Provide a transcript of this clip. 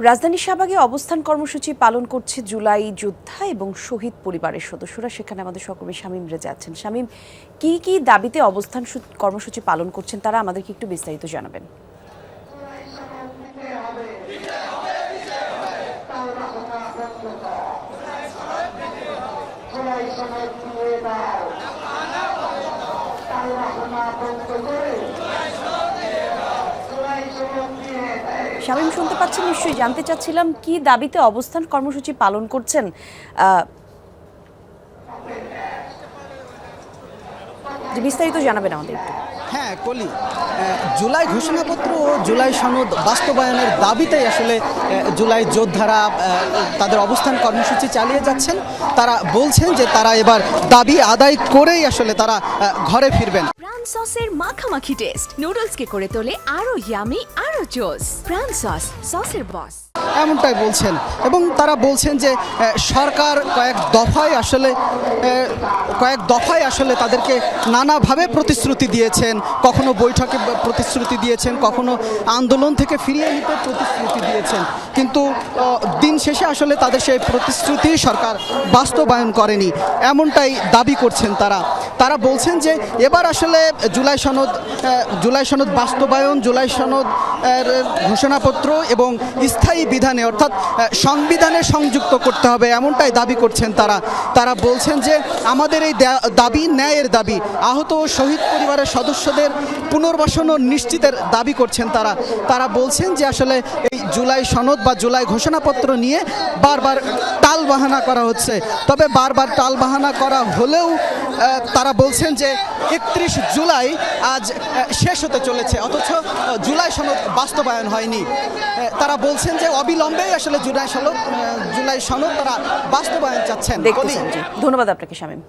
রাজধানী শাহবাগে অবস্থান কর্মসূচি পালন করছে জুলাই যোদ্ধা এবং শহীদ পরিবারের সদস্যরা। সেখানে আমাদের সহকর্মী শামীম রেজা আছেন। শামীম, কি কি দাবিতে অবস্থান কর্মসূচি পালন করছেন তারা আমাদেরকে একটু বিস্তারিত জানাবেন। শামীম শুনতে পাচ্ছেন নিশ্চয়ই জানতে চাচ্ছিলাম কি দাবিতে অবস্থান কর্মসূচি পালন করছেন বিস্তারিত জানাবেন আমাদের একটু। হ্যাঁ কলি জুলাই ঘোষণাপত্র ও জুলাই সনদ বাস্তবায়নের দাবিতেই আসলে জুলাই যোদ্ধারা তাদের অবস্থান কর্মসূচি চালিয়ে যাচ্ছেন। তারা বলছেন যে তারা এবার দাবি আদায় করেই আসলে তারা ঘরে ফিরবেন। প্রাণ সসের মাখামাখি টেস্ট। নুডলসকে করে তোলে আরও ইয়ামি আরও জোস প্রাণ সস সসের বস এমনটাই বলছেন। এবং তারা বলছেন যে সরকার কয়েক দফায় আসলে কয়েক দফায় আসলে তাদেরকে নানাভাবে প্রতিশ্রুতি দিয়েছেন। কখনো বৈঠকে প্রতিশ্রুতি দিয়েছেন, কখনো আন্দোলন থেকে ফিরিয়ে নিতে প্রতিশ্রুতি দিয়েছেন। কিন্তু দিন শেষে আসলে তাদের সেই প্রতিশ্রুতি সরকার বাস্তবায়ন করেনি। এমনটাই দাবি করছেন তারা। তারা বলছেন যে এবার আসলে জুলাই সনদ জুলাই সনদ বাস্তবায়ন, জুলাই সনদ ঘোষণাপত্র এবং স্থায়ী বিধানে, অর্থাৎ সংবিধানে সংযুক্ত করতে হবে এমনটাই দাবি করছেন তারা। তারা বলছেন যে আমাদের এই দাবি, ন্যায়ের দাবি, আহত ও শহীদ পরিবারের সদস্যদের পুনর্বাসন ও নিশ্চিতের দাবি করছেন তারা। তারা বলছেন যে আসলে এই জুলাই সনদ বা জুলাই ঘোষণাপত্র নিয়ে বারবার টাল বাহানা করা হচ্ছে। তবে বারবার টাল বাহানা করা হলেও তারা বলছেন যে একত্রিশ জুলাই আজ শেষ হতে চলেছে অথচ জুলাই সনদ বাস্তবায়ন হয়নি। তারা বলছেন যে অবিলম্বে আসলে জুলাই সনদ জুলাই সনদ তারা বাস্তবায়ন চাচ্ছেন। ধন্যবাদ আপনাকে শামীম।